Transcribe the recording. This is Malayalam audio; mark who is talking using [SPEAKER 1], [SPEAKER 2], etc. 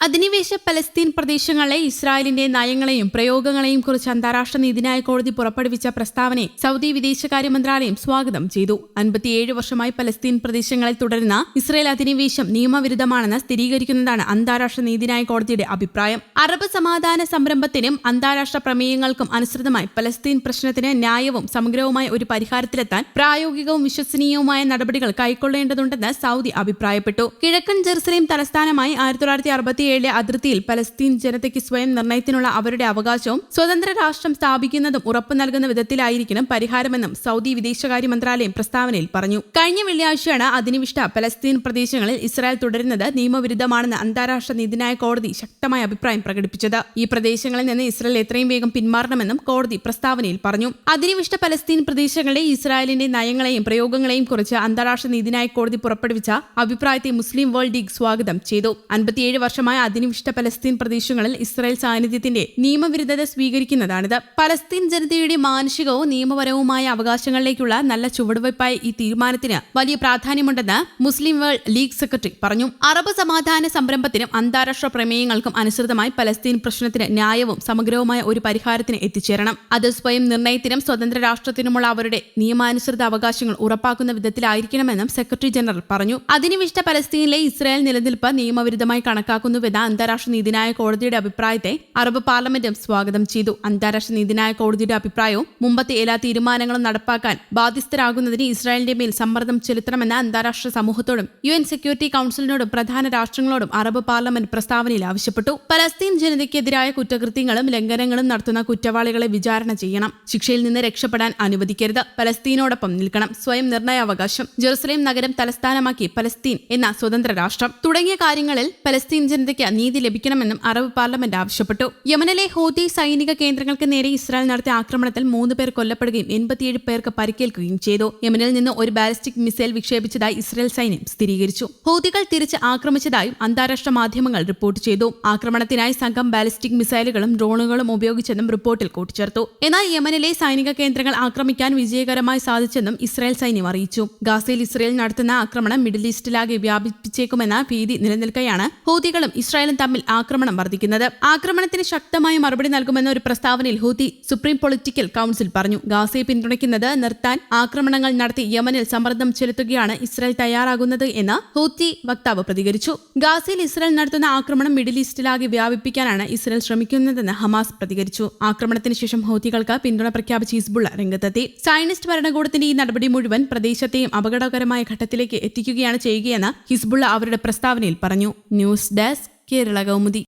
[SPEAKER 1] അധിനിവേശ പലസ്തീൻ പ്രദേശങ്ങളെ ഇസ്രായേലിന്റെ നയങ്ങളെയും പ്രയോഗങ്ങളെയും കുറിച്ച് അന്താരാഷ്ട്ര നീതിന്യായ കോടതി പുറപ്പെടുവിച്ച പ്രസ്താവനയെ സൗദി വിദേശകാര്യ മന്ത്രാലയം സ്വാഗതം ചെയ്തു. അൻപത്തിയേഴ് വർഷമായി പലസ്തീൻ പ്രദേശങ്ങളിൽ തുടരുന്ന ഇസ്രായേൽ അധിനിവേശം നിയമവിരുദ്ധമാണെന്ന് സ്ഥിരീകരിക്കുന്നതാണ് അന്താരാഷ്ട്ര നീതിന്യായ കോടതിയുടെ അഭിപ്രായം. അറബ് സമാധാന സംരംഭത്തിനും അന്താരാഷ്ട്ര പ്രമേയങ്ങൾക്കും അനുസൃതമായി പലസ്തീൻ പ്രശ്നത്തിന് ന്യായവും സമഗ്രവുമായ ഒരു പരിഹാരത്തിലെത്താൻ പ്രായോഗികവും വിശ്വസനീയവുമായ നടപടികൾ കൈക്കൊള്ളേണ്ടതുണ്ടെന്ന് സൗദി അഭിപ്രായപ്പെട്ടു. കിഴക്കൻ ജെറുസലേം തലസ്ഥാനമായി ആയിരത്തി തൊള്ളായിരത്തി അറുപത്തിയേഴിലെ അതിർത്തിയിൽ പലസ്തീൻ ജനതയ്ക്ക് സ്വയം നിർണയത്തിനുള്ള അവരുടെ അവകാശവും സ്വതന്ത്ര രാഷ്ട്രം സ്ഥാപിക്കുന്നതും ഉറപ്പു നൽകുന്ന വിധത്തിലായിരിക്കണം പരിഹാരമെന്നും സൗദി വിദേശകാര്യ മന്ത്രാലയം പ്രസ്താവനയിൽ പറഞ്ഞു. കഴിഞ്ഞ വെള്ളിയാഴ്ചയാണ് അധിനിവിഷ്ട പലസ്തീൻ പ്രദേശങ്ങളിൽ ഇസ്രായേൽ തുടരുന്നത് നിയമവിരുദ്ധമാണെന്ന് അന്താരാഷ്ട്ര നീതിന്യായ കോടതി ശക്തമായ അഭിപ്രായം പ്രകടിപ്പിച്ചത്. ഈ പ്രദേശങ്ങളിൽ നിന്ന് ഇസ്രായേൽ എത്രയും വേഗം പിന്മാറണമെന്നും കോടതി പ്രസ്താവനയിൽ പറഞ്ഞു. അധിനിവിഷ്ട പലസ്തീൻ പ്രദേശങ്ങളിലെ ഇസ്രായേലിന്റെ നയങ്ങളെയും പ്രയോഗങ്ങളെയും കുറിച്ച് അന്താരാഷ്ട്ര നീതിന്യായ കോടതി പുറപ്പെടുവിച്ച അഭിപ്രായത്തെ മുസ്ലിം വേൾഡ് ലീഗ് സ്വാഗതം ചെയ്തു. അൻപത്തിയേഴ് വർഷമായ അധിനിവിഷ്ട പലസ്തീൻ പ്രദേശങ്ങളിൽ ഇസ്രായേൽ സാന്നിധ്യത്തിന്റെ നിയമവിരുദ്ധത സ്വീകരിക്കുന്നതാണിത്. പലസ്തീൻ ജനതയുടെ മാനുഷികവും നിയമപരവുമായ അവകാശങ്ങളിലേക്കുള്ള നല്ല ചുവടുവയ്പായ ഈ തീരുമാനത്തിന് വലിയ പ്രാധാന്യമുണ്ടെന്ന് മുസ്ലിം വേൾഡ് ലീഗ് സെക്രട്ടറി പറഞ്ഞു. അറബ് സമാധാന സംരംഭത്തിനും അന്താരാഷ്ട്ര പ്രമേയങ്ങൾക്കും അനുസൃതമായി പലസ്തീൻ പ്രശ്നത്തിന് ന്യായവും സമഗ്രവുമായ ഒരു പരിഹാരത്തിന് എത്തിച്ചേരണം. അത് സ്വയം നിർണയത്തിനും സ്വതന്ത്ര രാഷ്ട്രത്തിനുമുള്ള അവരുടെ നിയമാനുസൃത അവകാശങ്ങൾ ഉറപ്പാക്കുന്ന വിധത്തിലായിരിക്കണമെന്നും സെക്രട്ടറി ജനറൽ പറഞ്ഞു. അധിനിവിഷ്ട പലസ്തീനിലെ ഇസ്രായേൽ നിലനിൽപ്പ് നിയമവിരുദ്ധമായി കണക്കാക്കുന്നുവെന്ന അന്താരാഷ്ട്ര നീതിന്യായ കോടതിയുടെ അഭിപ്രായത്തെ അറബ് പാർലമെന്റും സ്വാഗതം ചെയ്തു. അന്താരാഷ്ട്ര നീതിന്യായ കോടതിയുടെ അഭിപ്രായവും മുമ്പത്തെ എല്ലാ തീരുമാനങ്ങളും നടപ്പാക്കാൻ ബാധ്യസ്ഥരാകുന്നതിന് ഇസ്രായേലിന്റെ മേൽ സമ്മർദ്ദം ചെലുത്തണമെന്ന് അന്താരാഷ്ട്ര സമൂഹത്തോടും യു എൻ സെക്യൂരിറ്റി കൌൺസിലിനോടും പ്രധാന രാഷ്ട്രങ്ങളോടും അറബ് പാർലമെന്റ് പ്രസ്താവനയിൽ ആവശ്യപ്പെട്ടു. പലസ്തീൻ ജനതയ്ക്കെതിരായ കുറ്റകൃത്യങ്ങളും ലംഘനങ്ങളും നടത്തുന്ന കുറ്റവാളികളെ വിചാരണ ചെയ്യണം. ശിക്ഷയിൽ നിന്ന് രക്ഷപ്പെടാൻ അനുവദിക്കരുത്. പലസ്തീനോടൊപ്പം നിൽക്കണം. സ്വയം നിർണയാവകാശം. ജെറുസലേം നഗരം തലസ്ഥാനമാക്കി പലസ്തീൻ എന്ന സ്വതന്ത്ര രാഷ്ട്രം. തുടങ്ങിയ കാര്യങ്ങളിൽ പലസ്തീൻ ജനതയ്ക്ക് നീതി ലഭിക്കണമെന്നും അറബ് പാർലമെന്റ് ആവശ്യപ്പെട്ടു. യമനിലെ ഹോതി സൈനിക കേന്ദ്രങ്ങൾക്ക് നേരെ ഇസ്രായേൽ നടത്തിയ ആക്രമണത്തിൽ മൂന്ന് പേർ കൊല്ലപ്പെടുകയും എൺപത്തിയേഴ് പേർക്ക് പരിക്കേൽക്കുകയും ചെയ്തു. യമനിൽ നിന്ന് ഒരു ബാലിസ്റ്റിക് മിസൈൽ വിക്ഷേപിച്ചതായി ഇസ്രായേൽ സൈന്യം സ്ഥിരീകരിച്ചു. ഹൂതികൾ തിരിച്ച് ആക്രമിച്ചതായും അന്താരാഷ്ട്ര മാധ്യമങ്ങൾ റിപ്പോർട്ട് ചെയ്തു. ആക്രമണത്തിനായി സംഘം ബാലിസ്റ്റിക് മിസൈലുകളും ഡ്രോണുകളും ഉപയോഗിച്ചെന്നും റിപ്പോർട്ടിൽ കൂട്ടിച്ചേർത്തു. എന്നാൽ യമനിലെ സൈനിക കേന്ദ്രങ്ങൾ ആക്രമിക്കാൻ വിജയകരമായി സാധിച്ചെന്നും ഇസ്രായേൽ സൈന്യം അറിയിച്ചു. ഗാസയിൽ ഇസ്രായേൽ നടത്തുന്ന ആക്രമണം മിഡിൽ ഈസ്റ്റിലാകെ വ്യാപിപ്പിച്ചേക്കുമെന്ന ഭീതി നിലനിൽക്കെയാണ് ഹൂതികളും ഇസ്രായേലും തമ്മിൽ ആക്രമണം വർദ്ധിക്കുന്നത്. ആക്രമണത്തിന് ശക്തമായ മറുപടി നൽകുമെന്ന ഒരു പ്രസ്താവനയിൽ ഹൂതി സുപ്രീം പൊളിറ്റിക്കൽ കൌൺസിൽ പറഞ്ഞു. ഗാസയെ പിന്തുണയ്ക്കുന്നത് നിർത്താൻ ആക്രമണങ്ങൾ നടത്തി യമനിൽ സമ്മർദ്ദം ചെലുത്തുകയാണ് ഇസ്രായേൽ തയ്യാറാകുന്നത് എന്ന് ഹൂത്തി വക്താവ് പ്രതികരിച്ചു. ഗാസയിൽ ഇസ്രായേൽ നടത്തുന്ന ആക്രമണം മിഡിൽ ഈസ്റ്റിലാകെ വ്യാപിപ്പിക്കാനാണ് ഇസ്രായേൽ ശ്രമിക്കുന്നതെന്ന് ഹമാസ് പ്രതികരിച്ചു. ആക്രമണത്തിന് ശേഷം ഹൂത്തികൾക്ക് പിന്തുണ പ്രഖ്യാപിച്ച് ഹിസ്ബുള്ള രംഗത്തെത്തി. സൈനിസ്റ്റ് ഭരണകൂടത്തിന്റെ ഈ നടപടി മുഴുവൻ പ്രദേശത്തെയും അപകടകരമായ ഘട്ടത്തിലേക്ക് എത്തിക്കുകയാണ് ചെയ്യുകയെന്ന് ഹിസ്ബുള്ള അവരുടെ പ്രസ്താവനയിൽ പറഞ്ഞു. News desk Kerala Kaumudi.